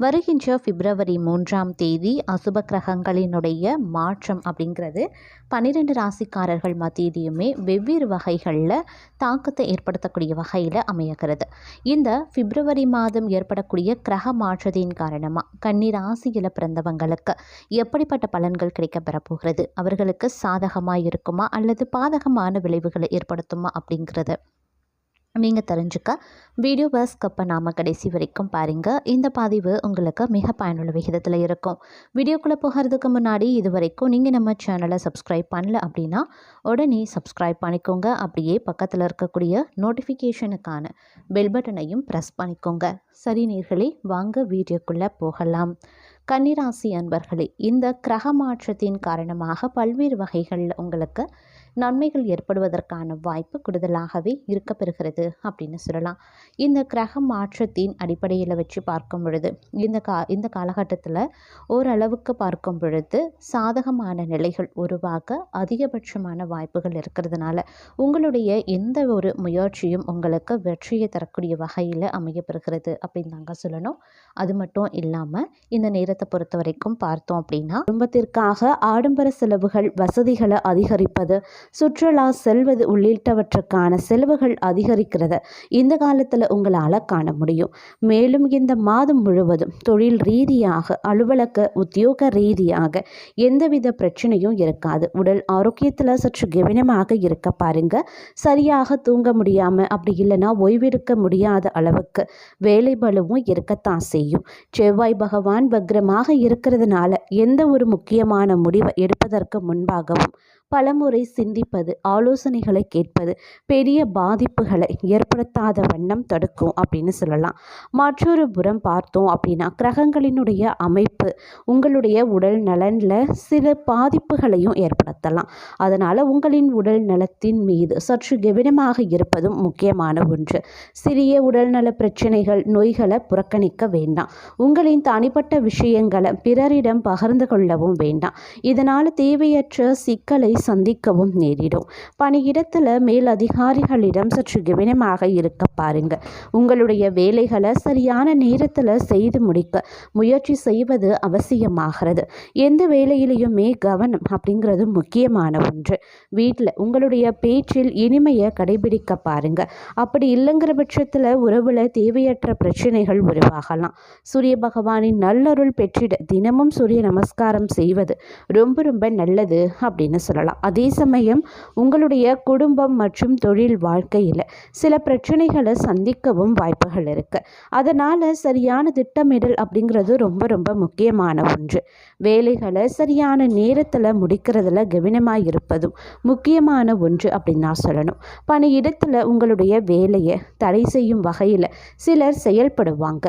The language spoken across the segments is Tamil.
வருகின்ற பிப்ரவரி மூன்றாம் தேதி அசுப கிரகங்களினுடைய மாற்றம் அப்படிங்கிறது பன்னிரெண்டு ராசிக்காரர்கள் மத்தியிலையுமே வெவ்வேறு வகைகளில் தாக்கத்தை ஏற்படுத்தக்கூடிய வகையில் அமையகிறது இந்த பிப்ரவரி மாதம் ஏற்படக்கூடிய கிரக மாற்றத்தின் காரணமாக கன்னி ராசியில் பிறந்தவங்களுக்கு எப்படிப்பட்ட பலன்கள் கிடைக்கப்பெறப்போகிறது அவர்களுக்கு சாதகமாக இருக்குமா? அல்லது பாதகமான விளைவுகளை ஏற்படுத்துமா? அப்படிங்கிறது நீங்கள் தெரிஞ்சுக்க. வீடியோவை ஸ்கப் பண்ணாமல் கடைசி வரைக்கும் பாருங்கள் இந்த பதிவு உங்களுக்கு மிக பயனுள்ள விகிதத்தில் இருக்கும். வீடியோக்குள்ளே போகிறதுக்கு முன்னாடி இது வரைக்கும் நீங்கள் நம்ம சேனலை சப்ஸ்கிரைப் பண்ணல அப்படின்னா உடனே சப்ஸ்கிரைப் பண்ணிக்கோங்க. அப்படியே பக்கத்தில் இருக்கக்கூடிய நோட்டிஃபிகேஷனுக்கான பெல் பட்டனையும் ப்ரெஸ் பண்ணிக்கோங்க. சரி நீர்களே வாங்க வீடியோக்குள்ளே போகலாம். கன்னிராசி அன்பர்களே இந்த கிரக மாற்றத்தின் காரணமாக பல்வேறு வகைகளில் உங்களுக்கு நன்மைகள் ஏற்படுவதற்கான வாய்ப்பு கூடுதலாகவே இருக்கப்பெறுகிறது அப்படின்னு சொல்லலாம். இந்த கிரக மாற்றத்தின் அடிப்படையில் வச்சு பார்க்கும் பொழுது இந்த கா இந்த காலகட்டத்தில் ஓரளவுக்கு பார்க்கும் பொழுது சாதகமான நிலைகள் உருவாக அதிகபட்சமான வாய்ப்புகள் இருக்கிறதுனால உங்களுடைய எந்த ஒரு முயற்சியும் உங்களுக்கு வெற்றியை தரக்கூடிய வகையில் அமையப்பெறுகிறது அப்படின்னு தாங்க சொல்லணும். அது மட்டும் இல்லாமல் இந்த நேரத்தை பொறுத்த வரைக்கும் பார்த்தோம் அப்படின்னா குடும்பத்திற்காக ஆடம்பர செலவுகள் வசதிகளை அதிகரிப்பது சுற்றுலா செல்வது உள்ளிட்டவற்றுக்கான செலவுகள் அதிகரிக்கிறத. இந்த காலத்தில் உங்களால் காண முடியும். மேலும் இந்த மாதம் முழுவதும் தொழில் ரீதியாக அலுவலக உத்தியோக ரீதியாக எந்தவித பிரச்சனையும் இருக்காது. உடல் ஆரோக்கியத்தில் சற்று கவனமாக இருக்க பாருங்க. சரியாக தூங்க முடியாமல் அப்படி இல்லைன்னா ஓய்வெடுக்க முடியாத அளவுக்கு வேலை பலுவும் இருக்கத்தான் செய்யும். செவ்வாய் பகவான் வக்ரமாக இருக்கிறதுனால எந்த ஒரு முக்கியமான முடிவை எடுப்பதற்கு முன்பாகவும் பலமுறை சிந்திப்பது ஆலோசனைகளை கேட்பது பெரிய பாதிப்புகளை ஏற்படுத்தாத வண்ணம் தடுக்கும் அப்படின்னு சொல்லலாம். மற்றொரு புறம் பார்த்தோம் அப்படின்னா கிரகங்களினுடைய அமைப்பு உங்களுடைய உடல் நலனில் சில பாதிப்புகளையும் ஏற்படுத்தலாம். அதனால் உங்களின் உடல் நலத்தின் மீது சற்று கவனமாக இருப்பதும் முக்கியமான ஒன்று. சிறிய உடல்நல பிரச்சனைகள் நோய்களை புறக்கணிக்க வேண்டாம். உங்களின் தனிப்பட்ட விஷயங்களை பிறரிடம் பகிர்ந்து கொள்ளவும் வேண்டாம். இதனால் தேவையற்ற சிக்கலை சந்திக்கவும் நேரிடும். பணியிடத்தில் மேல் அதிகாரிகளிடம் சற்று கவனமாக இருக்க பாருங்க. உங்களுடைய வேலைகளை சரியான நேரத்தில் செய்து முடிக்க முயற்சி செய்வது அவசியமாகிறது. எந்த வேலையிலையுமே கவனம் அப்படிங்கிறது முக்கியமான ஒன்று. வீட்டில் உங்களுடைய பேச்சில் இனிமையை கடைபிடிக்க பாருங்க. அப்படி இல்லைங்கிற பட்சத்தில் உறவில் தேவையற்ற பிரச்சனைகள் உருவாகலாம். சூரிய பகவானின் நல்லருள் பெற்றிட தினமும் சூரிய நமஸ்காரம் செய்வது ரொம்ப ரொம்ப நல்லது அப்படின்னு சொல்லலாம். அதே சமயம் உங்களுடைய குடும்பம் மற்றும் தொழில் வாழ்க்கையில் சில பிரச்சனைகளை சந்திக்கவும் வாய்ப்புகள் இருக்குது அதனால் சரியான திட்டமிடல் அப்படிங்கிறது ரொம்ப ரொம்ப முக்கியமான ஒன்று. வேலைகளை சரியான நேரத்தில் முடிக்கிறதுல கவனமாக இருப்பதும் முக்கியமான ஒன்று அப்படின்னு நான் சொல்லணும். பணியிடத்தில் உங்களுடைய வேலையை தடை செய்யும் வகையில் சிலர் செயல்படுவாங்க.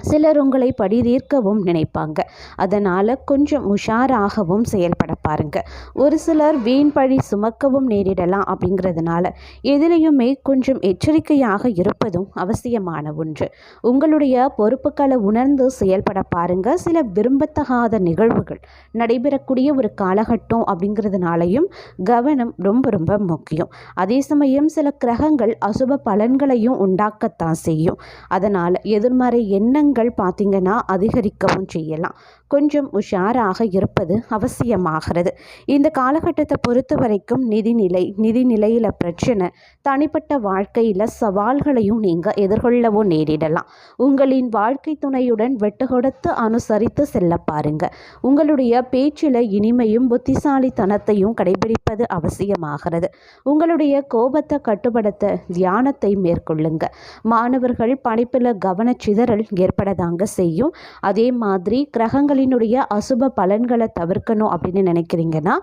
சிலர் உங்களை படி தீர்க்கவும் நினைப்பாங்க. அதனால் கொஞ்சம் உஷாராகவும் செயல்பட பாருங்க. ஒரு சிலர் வீண் பழி சுமக்கவும் நேரிடலாம் அப்படிங்கிறதுனால எதிலையுமே கொஞ்சம் எச்சரிக்கையாக இருப்பதும் அவசியமான ஒன்று. உங்களுடைய பொறுப்புகளை உணர்ந்து செயல்பட பாருங்க. சில விரும்பத்தகாத நிகழ்வுகள் நடைபெறக்கூடிய ஒரு காலகட்டம் அப்படிங்கிறதுனாலையும் கவனம் ரொம்ப ரொம்ப முக்கியம். அதே சமயம் சில கிரகங்கள் அசுப பலன்களையும் உண்டாக்கத்தான் செய்யும். அதனால் எதிர்மறை எண்ணங்கள் எண்ணங்கள் பார்த்திங்கன்னா அதிகரிக்கவும் செய்யலாம். கொஞ்சம் உஷாராக இருப்பது அவசியமாகிறது. இந்த காலகட்டத்தை பொறுத்த வரைக்கும் நிதிநிலை நிதிநிலையில் பிரச்சனை தனிப்பட்ட வாழ்க்கையில் சவால்களையும் நீங்கள் எதிர்கொள்ளவும் நேரிடலாம். உங்களின் வாழ்க்கை துணையுடன் வெட்டு கொடுத்து அனுசரித்து செல்ல பாருங்க. உங்களுடைய பேச்சில் இனிமையும் புத்திசாலித்தனத்தையும் கடைபிடிப்பது அவசியமாகிறது. உங்களுடைய கோபத்தை கட்டுப்படுத்த தியானத்தை மேற்கொள்ளுங்க. மாணவர்கள் படிப்பில் கவனச்சிதறல் ஏற்படதாங்க செய்யும். அதே மாதிரி கிரகங்களினுடைய அசுப பலன்களை தவிர்க்கணும் அப்படின்னு நினைக்கிறீங்கன்னா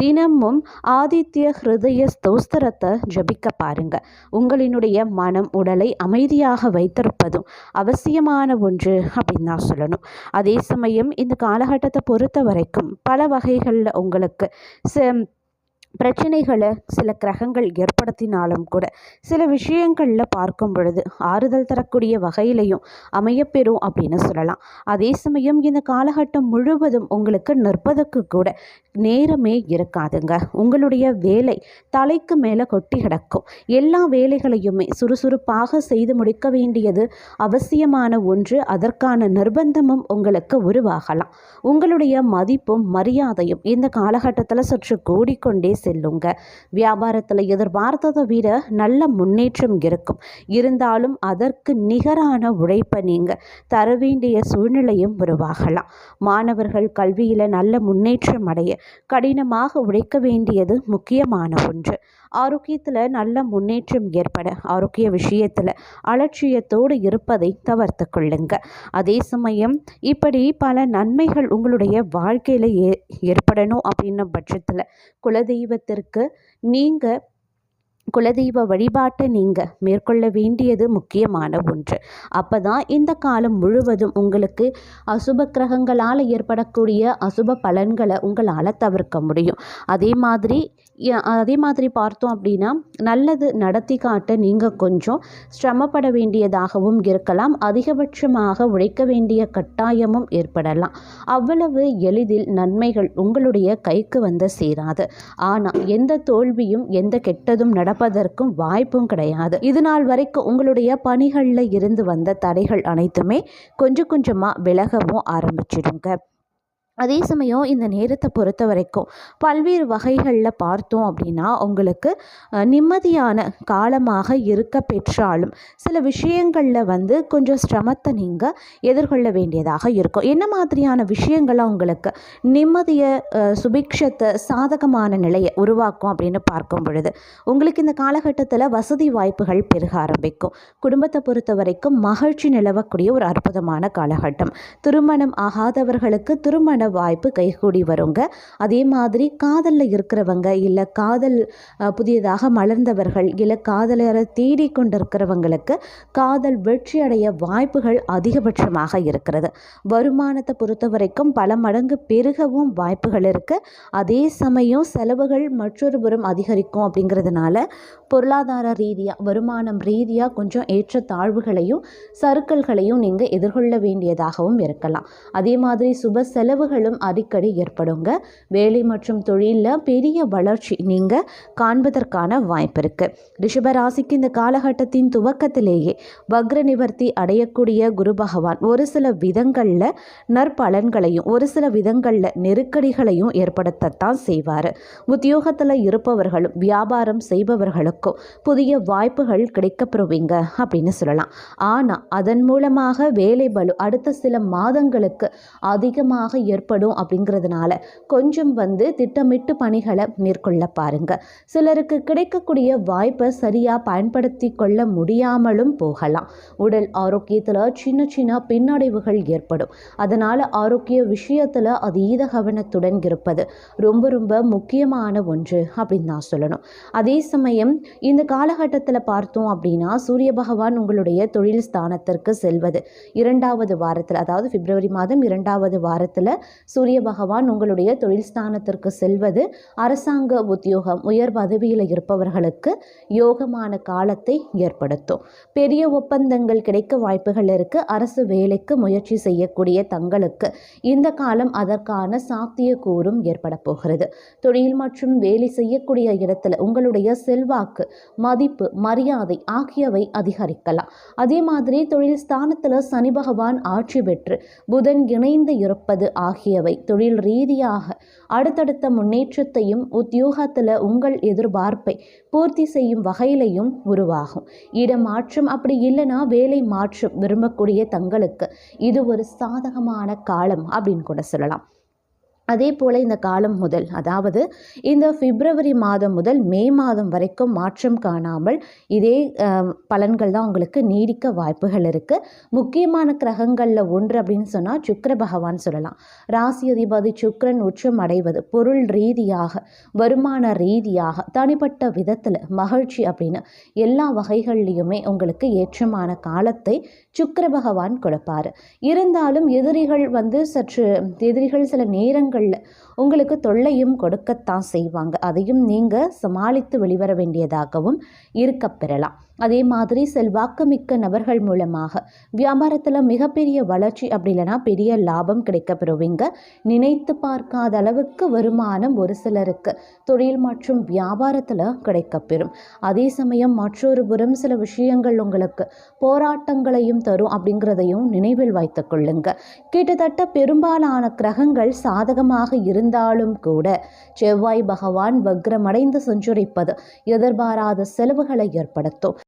தினமும் ஆதித்ய ஹிருதய ஸ்தோஸ்திரத்தை ஜபிக்க பாருங்க. உங்களினுடைய மனம் உடலை அமைதியாக வைத்திருப்பதும் அவசியமான ஒன்று அப்படின்னு தான் சொல்லணும். அதே சமயம் இந்த காலகட்டத்தை பொறுத்த வரைக்கும் பல வகைகளில் உங்களுக்கு பிரச்சனைகளை சில கிரகங்கள் ஏற்படுத்தினாலும் கூட சில விஷயங்களில் பார்க்கும் பொழுது ஆறுதல் தரக்கூடிய வகையிலையும் அமையப்பெறும் அப்படின்னு சொல்லலாம். அதே சமயம் இந்த காலகட்டம் முழுவதும் உங்களுக்கு நிற்பதற்கு கூட நேரமே இருக்காதுங்க. உங்களுடைய வேலை தலைக்கு மேலே கொட்டி கிடக்கும். எல்லா வேலைகளையுமே சுறுசுறுப்பாக செய்து முடிக்க வேண்டியது அவசியமான ஒன்று. அதற்கான நிர்பந்தமும் உங்களுக்கு உருவாகலாம். உங்களுடைய மதிப்பும் மரியாதையும் இந்த காலகட்டத்தில் சற்று கூடிக்கொண்டே செல்லுங்க. வியாபாரத்தில் எதிர்பார்த்ததை விட நல்ல முன்னேற்றம் இருக்கும். இருந்தாலும் அதற்கு நிகரான உழைப்பை நீங்கள் தர வேண்டிய சூழ்நிலையும் உருவாகலாம். மாணவர்கள் கல்வியில் நல்ல முன்னேற்றம் அடைய கடினமாக உழைக்க வேண்டியது முக்கியமான ஒன்று. ஆரோக்கியத்தில் நல்ல முன்னேற்றம் ஏற்பட ஆரோக்கிய விஷயத்தில் அலட்சியத்தோடு இருப்பதை தவிர்த்து கொள்ளுங்க. அதே சமயம் இப்படி பல நன்மைகள் உங்களுடைய வாழ்க்கையில் ஏ ஏற்படணும் அப்படின்ன பட்சத்தில் செல்வத்திற்கு நீங்கள் குலதெய்வ வழிபாட்டை நீங்கள் மேற்கொள்ள வேண்டியது முக்கியமான ஒன்று. அப்போ தான் இந்த காலம் முழுவதும் உங்களுக்கு அசுப கிரகங்களால் ஏற்படக்கூடிய அசுப பலன்களை உங்களால் தவிர்க்க முடியும். அதே மாதிரி அதே மாதிரி பார்த்தோம் அப்படின்னா நல்லது நடத்தி காட்ட நீங்கள் கொஞ்சம் சிரமப்பட வேண்டியதாகவும் இருக்கலாம். அதிகபட்சமாக உழைக்க வேண்டிய கட்டாயமும் ஏற்படலாம். அவ்வளவு எளிதில் நன்மைகள் உங்களுடைய கைக்கு வந்து சேராது. ஆனால் எந்த தோல்வியும் எந்த கெட்டதும் நடப்பதற்கும் வாய்ப்பும் கிடையாது. இது நாள் வரைக்கும் உங்களுடைய பணிகளில் இருந்து வந்த தடைகள் அனைத்துமே கொஞ்சம் கொஞ்சமாக விலகவும் ஆரம்பிச்சிடுங்க. அதே சமயம் இந்த நேரத்தை பொறுத்த வரைக்கும் பல்வேறு வகைகளில் பார்த்தோம் அப்படின்னா உங்களுக்கு நிம்மதியான காலமாக இருக்க பெற்றாலும் சில விஷயங்களில் வந்து கொஞ்சம் சிரமத்தை நீங்கள் எதிர்கொள்ள வேண்டியதாக இருக்கும். என்ன மாதிரியான விஷயங்கள்லாம் உங்களுக்கு நிம்மதியை சுபிக்ஷத்தை சாதகமான நிலையை உருவாக்கும் அப்படின்னு பார்க்கும் பொழுது உங்களுக்கு இந்த காலகட்டத்தில் வசதி வாய்ப்புகள் பெருக ஆரம்பிக்கும். குடும்பத்தை பொறுத்த வரைக்கும் மகிழ்ச்சி நிலவக்கூடிய ஒரு அற்புதமான காலகட்டம். திருமணம் ஆகாதவர்களுக்கு திருமண வாய்ப்பு கைகூடி வருங்க. அதே மாதிரி காதலில் இருக்கிறவங்க இல்லை காதல் புதியதாக மலர்ந்தவர்கள் இல்லை காதலரை தேடிக்கொண்டிருக்கிறவங்களுக்கு காதல் வெற்றி அடைய வாய்ப்புகள் அதிகபட்சமாக இருக்கிறது. வருமானத்தை பொறுத்த வரைக்கும் பல மடங்கு பெருகவும் வாய்ப்புகள் இருக்குது அதே சமயம் செலவுகள் மற்றொரு புறம் அதிகரிக்கும் அப்படிங்கிறதுனால பொருளாதார ரீதியாக வருமானம் ரீதியாக கொஞ்சம் ஏற்ற தாழ்வுகளையும் சறுக்கல்களையும் நீங்கள் எதிர்கொள்ள வேண்டியதாகவும் இருக்கலாம். அதே மாதிரி சுப செலவுகள் செலவுகளும் அடிக்கடி ஏற்படுங்க. வேலை மற்றும் தொழிலில் பெரிய வளர்ச்சி நீங்கள் காண்பதற்கான வாய்ப்பு இருக்குது ரிஷபராசிக்கு இந்த காலகட்டத்தின் துவக்கத்திலேயே வக்ர நிவர்த்தி அடையக்கூடிய குரு பகவான் ஒரு சில விதங்களில் நற்பலன்களையும் ஒரு சில விதங்களில் நெருக்கடிகளையும் ஏற்படுத்தத்தான் செய்வார். உத்தியோகத்தில் இருப்பவர்களும் வியாபாரம் செய்பவர்களுக்கும் புதிய வாய்ப்புகள் கிடைக்கப்பெறுவீங்க அப்படின்னு சொல்லலாம். ஆனால் அதன் மூலமாக வேலை பலு அடுத்த சில மாதங்களுக்கு அதிகமாக ஏற்படும் அப்படிங்கிறதுனால கொஞ்சம் வந்து திட்டமிட்டு பணிகளை மேற்கொள்ள பாருங்க. சிலருக்கு கிடைக்கக்கூடிய வாய்ப்பை சரியாக பயன்படுத்தி கொள்ள முடியாமலும் போகலாம். உடல் ஆரோக்கியத்தில் சின்ன சின்ன பின்னடைவுகள் ஏற்படும். அதனால் ஆரோக்கிய விஷயத்தில் அதீத கவனத்துடன் இருப்பது ரொம்ப ரொம்ப முக்கியமான ஒன்று அப்படின்னு நான் சொல்லணும். அதே சமயம் இந்த காலகட்டத்தில் பார்த்தோம் அப்படின்னா சூரிய பகவான் உங்களுடைய தொழில் ஸ்தானத்திற்கு செல்வது இரண்டாவது வாரத்தில் அதாவது பிப்ரவரி மாதம் இரண்டாவது வாரத்தில் சூரிய பகவான் உங்களுடைய தொழில் ஸ்தானத்திற்கு செல்வது அரசாங்க உத்தியோகம் உயர் பதவியில் இருப்பவர்களுக்கு யோகமான காலத்தை ஏற்படுத்தும். பெரிய ஒப்பந்தங்கள் கிடைக்க வாய்ப்புகள் இருக்குது அரசு வேலைக்கு முயற்சி செய்யக்கூடிய தங்களுக்கு இந்த காலம் அதற்கான சாத்தியக்கூறும் ஏற்பட போகிறது. தொழில் மற்றும் வேலை செய்யக்கூடிய இடத்துல உங்களுடைய செல்வாக்கு மதிப்பு மரியாதை ஆகியவை அதிகரிக்கலாம். அதே மாதிரி தொழில் ஸ்தானத்தில் சனி பகவான் ஆட்சி பெற்று புதன் இணைந்து இருப்பது ஆகியவை தொழில் ரீதியாக அடுத்தடுத்த முன்னேற்றத்தையும் உத்தியோகத்தில் உங்கள் எதிர்பார்ப்பை பூர்த்தி செய்யும் வகையிலையும் உருவாகும். இடமாற்றம் அப்படி இல்லைன்னா வேலை மாற்றம் விரும்பக்கூடிய தங்களுக்கு இது ஒரு சாதகமான காலம் அப்படின்னு கூட சொல்லலாம். அதே போல் இந்த காலம் முதல் அதாவது இந்த பிப்ரவரி மாதம் முதல் மே மாதம் வரைக்கும் மாற்றம் காணாமல் இதே பலன்கள் தான் உங்களுக்கு நீடிக்க வாய்ப்புகள் இருக்குது முக்கியமான கிரகங்களில் ஒன்று அப்படின்னு சொன்னால் சுக்கர பகவான் சொல்லலாம். ராசி அதிபதி சுக்கரன் உச்சம் அடைவது பொருள் ரீதியாக வருமான ரீதியாக தனிப்பட்ட விதத்தில் மகிழ்ச்சி அப்படின்னு எல்லா வகைகள்லையுமே உங்களுக்கு ஏற்றமான காலத்தை சுக்கர பகவான் கொடுப்பார். இருந்தாலும் எதிரிகள் வந்து சற்று எதிரிகள் சில நேரங்கள் நேரங்களில் விஷயங்களில் உங்களுக்கு தொல்லையும் கொடுக்கத்தான் செய்வாங்க. அதையும் நீங்கள் சமாளித்து வெளிவர வேண்டியதாகவும் இருக்கப் பெறலாம். அதே மாதிரி செல்வாக்குமிக்க நபர்கள் மூலமாக வியாபாரத்தில் மிகப்பெரிய வளர்ச்சி அப்படி இல்லைன்னா பெரிய லாபம் கிடைக்க பெறுவீங்க நினைத்து பார்க்காத அளவுக்கு வருமானம் ஒரு சிலருக்கு தொழில் மற்றும் வியாபாரத்தில் கிடைக்கப்பெறும். அதே சமயம் மற்றொரு புறம் சில விஷயங்கள் உங்களுக்கு போராட்டங்களையும் தரும் அப்படிங்கிறதையும் நினைவில் வைத்து கொள்ளுங்க. கிட்டத்தட்ட பெரும்பாலான கிரகங்கள் சாதகமாக இருந்தாலும் கூட செவ்வாய் பகவான் வக்ரமடைந்து சஞ்சரிப்பது எதிர்பாராத செலவுகளை ஏற்படுத்தும்.